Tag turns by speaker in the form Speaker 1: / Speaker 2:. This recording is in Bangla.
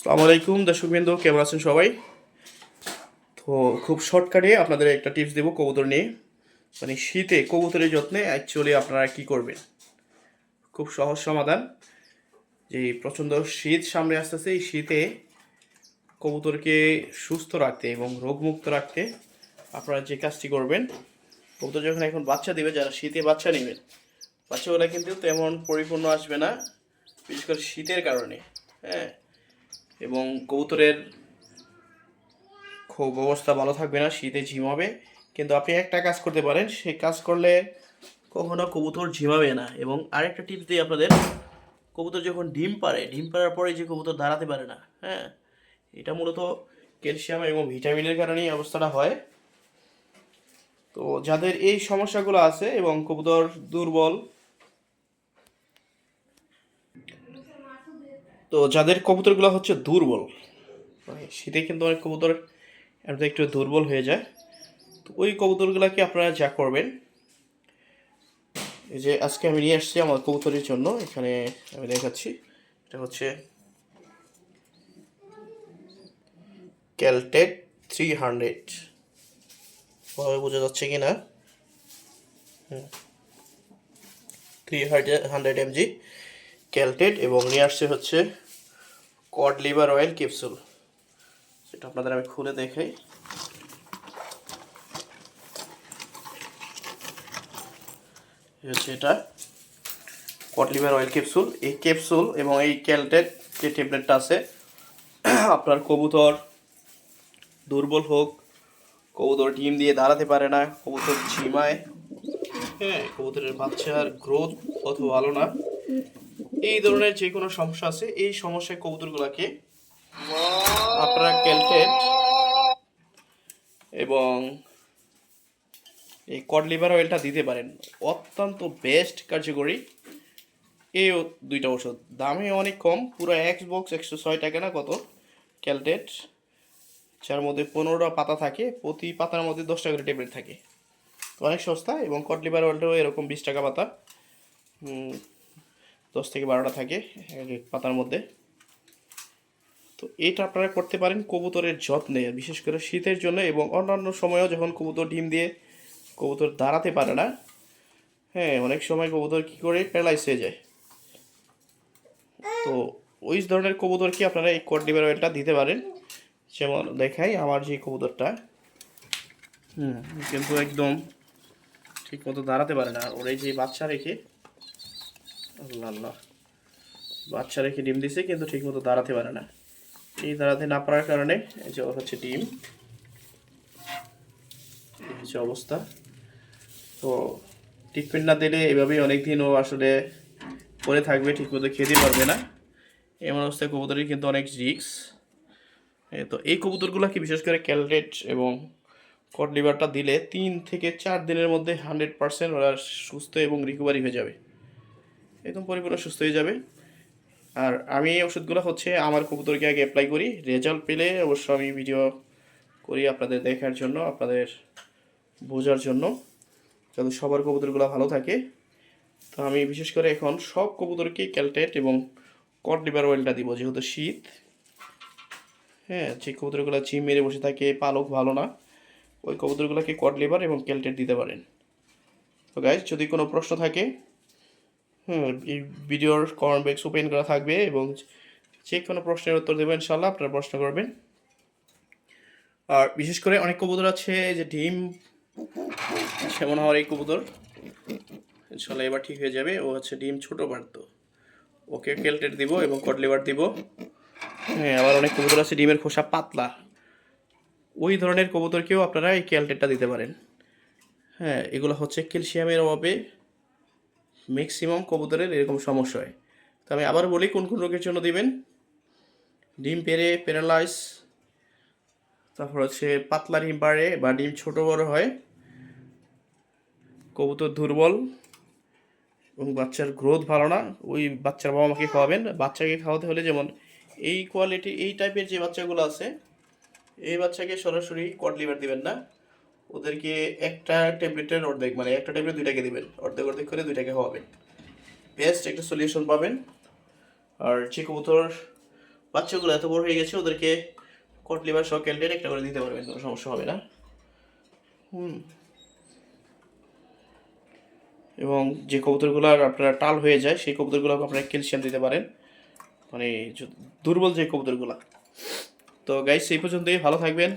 Speaker 1: আসসালামু আলাইকুম, দর্শকবৃন্দ, কেমন আছেন সবাই? তো খুব শর্টকাটে আপনাদের একটা টিপস দেবো কবুতর নিয়ে। মানে শীতে কবুতরের যত্নে অ্যাকচুয়ালি আপনারা কি করবেন? খুব সহজ সমাধান। যে প্রচণ্ড শীত সামনে আসতেছে, এই শীতে কবুতরকে সুস্থ রাখতে এবং রোগমুক্ত রাখতে আপনারা যে কাজটি করবেন, কবুতর যখন এখন বাচ্চা দিবে, যারা শীতে বাচ্চা নেবেন, বাচ্চাগুলো কিন্তু তেমন পরিপূর্ণ আসবে না, বিশেষ করে শীতের কারণে হ্যাঁ? এবং কবুতরের খুব অবস্থা ভালো থাকবে না, শীতে ঝিমাবে কিন্তু আপনি একটা কাজ করতে পারেন, সেই কাজ করলে কখনো কবুতর ঝিমাবে না। এবং আরেকটা টিপস দিই আপনাদের, কবুতর যখন ডিম পারে ডিম পাড়ার পরে যে কবুতর দাঁড়াতে পারে না হ্যাঁ এটা মূলত ক্যালসিয়াম এবং ভিটামিনের কারণেই অবস্থাটা হয়। তো যাদের এই সমস্যাগুলো আছে এবং কবুতর দুর্বল তো যাদের কবুতরগুলো হচ্ছে দুর্বল মানে শীতে কিন্তু অনেক কবুতর এমনিতে একটু দুর্বল হয়ে যায়। তো ওই কবুতরগুলোকে আপনারা যা করবেন, এই যে আজকে আমি নিয়ে আসছি আমার কবুতরের জন্য, এখানে আমি দেখাচ্ছি। এটা হচ্ছে ক্যালটেক থ্রি হান্ড্রেড। ভাবে বোঝা যাচ্ছে কি না থ্রি হান্ড্রেড এমজি। ক্যালটেড এবং নিয়ে আসছে হচ্ছে কড লিভার অয়েল ক্যাপসুল। সেটা আপনাদের আমি খুলে দেখাই। হচ্ছে এটা কড লিভার অয়েল ক্যাপসুল। এই ক্যাপসুল এবং এই ক্যালটেড যে ট্যাবলেটটা আছে, আপনার কবুতর দুর্বল হোক, কবুতর ডিম দিয়ে দাঁড়াতে পারে না, কবুতর ঝিমায় হ্যাঁ কবুতরের বাচ্চার গ্রোথ অত ভালো না। এই ধরনের যে কোনো সমস্যা আছে, এই সমস্যায় কবুতরগুলোকে আপনারা ক্যালটেট এবং এই কড লিভার অয়েলটা দিতে পারেন। অত্যন্ত বেস্ট কার্যকরী এই দুইটা ওষুধ দামে অনেক কম, পুরো এক বক্স একশো ছয় টাকা না কত? ক্যালটেট যার মধ্যে পনেরোটা পাতা থাকে, প্রতি পাতার মধ্যে দশটা করে ট্যাবলেট থাকে। অনেক সস্তা এবং কড লিভার অয়েলটাও এরকম বিশ টাকা পাতা। দশ থেকে বারোটা থাকে পাতার মধ্যে। তো এটা আপনারা করতে পারেন কবুতরের যত্নে বিশেষ করে শীতের জন্য এবং অন্যান্য সময়েও যখন কবুতর ডিম দিয়ে কবুতর দাঁড়াতে পারে না হ্যাঁ অনেক সময় কবুতর কী করে প্যারালাইজ হয়ে যায়। তো ওই ধরনের কবুতরকে আপনারা এই কর্ডিভার অয়েলটা দিতে পারেন? যেমন দেখাই আমার যে কবুতরটা। হুম, কিন্তু একদম ঠিক মতো দাঁড়াতে পারে না। ওর এই যে বাচ্চা রেখে আল্লাহ বাচ্চা রেখে ডিম দিছে, কিন্তু ঠিক মতো দাঁড়াতে পারে না। এই দাঁড়াতে না পারার কারণে এই যে হচ্ছে ডিম হচ্ছে অবস্থা। তো ট্রিটমেন্ট না দিলে এভাবেই অনেক দিন ও আসলে পরে থাকবে ঠিক মতো খেতে পারবে না। এমন অবস্থায় কবুতরের কিন্তু অনেক রিক্স তো এই কবুতরগুলোকে বিশেষ করে ক্যালরেট এবং কট লিভারটা দিলে তিন থেকে চার দিনের মধ্যে হান্ড্রেড পার্সেন্ট ওরা সুস্থ এবং রিকভারি হয়ে যাবে। একদম পরিপূর্ণ সুস্থ হয়ে যাবে। আর আমি এই ওষুধগুলো হচ্ছে আমার কবুতরকে আগে অ্যাপ্লাই করি রেজাল্ট পেলে অবশ্য আমি ভিডিও করি আপনাদের দেখার জন্য, আপনাদের বোঝার জন্য, যাতে সবার কবুতরগুলো ভালো থাকে। তো আমি বিশেষ করে এখন সব কবুতরকে ক্যালটেট এবং কট লিভার অয়েলটা দিব, যেহেতু শীত। হ্যাঁ যে কবুতরগুলো চিম মেরে বসে থাকে, পালক ভালো না, ওই কবুতরগুলোকে কট লিভার এবং ক্যালটেট দিতে পারেন। তো গাইজ যদি কোনো প্রশ্ন থাকে হুম, এই ভিডিওর কমেন্ট বক্স ওপেন করা থাকবে এবং যে কোনো প্রশ্নের উত্তর দেবেন ইনশাল্লাহ আপনারা প্রশ্ন করবেন। আর বিশেষ করে অনেক কবুতর আছে যে ডিম, সেমন হওয়ার এই কবুতর। ইনশাল্লাহ এবার ঠিক হয়ে যাবে, ও হচ্ছে ডিম ছোটো পারত ওকে কেলটেট দিব এবং কটলিভার দিব। হ্যাঁ আবার অনেক কবুতর আছে, ডিমের খোসা পাতলা। ওই ধরনের কবুতরকেও আপনারা এই ক্যালটেটটা দিতে পারেন। হ্যাঁ এগুলো হচ্ছে ক্যালসিয়ামের অভাবে ম্যাক্সিমাম কবুতরের এরকম সমস্যা হয়। তো আমি আবার বলি কোন কোন রোগের জন্য দিবেন। ডিম পেরে প্যারালাইস, তারপর হচ্ছে পাতলা ডিম পারে বা ডিম ছোট বড় হয়, কবুতর দুর্বল এবং বাচ্চার গ্রোথ ভালো না, ওই বাচ্চার বাবা মাকে খাওয়াবেন। বাচ্চাকে খাওয়াতে হলে যেমন এই কোয়ালিটি এই টাইপের যে বাচ্চাগুলো আছে, এই বাচ্চাকে সরাসরি কড লিভার দিবেন না। ওদেরকে একটা ট্যাবলেটের অর্ধেক মানে একটা ট্যাবলেট দুইটাকে দিবেন, অর্ধেক অর্ধেক করে দুইটাকে খাওয়াবেন। বেস্ট একটা সলিউশন পাবেন। আর যে কবুতর বাচ্চাগুলো এত বড় হয়ে গেছে, ওদেরকে কটলিভার সহ ক্যালডেট একটা করে দিতে পারবেন, কোনো সমস্যা হবে না। হুম। এবং যে কবুতরগুলো আপনার টাল হয়ে যায়, সেই কবুতরগুলো আপনারা ক্যালসিয়াম দিতে পারেন। মানে দুর্বল যে কবুতরগুলো। তো গাইস সেই পর্যন্তই, ভালো থাকবেন।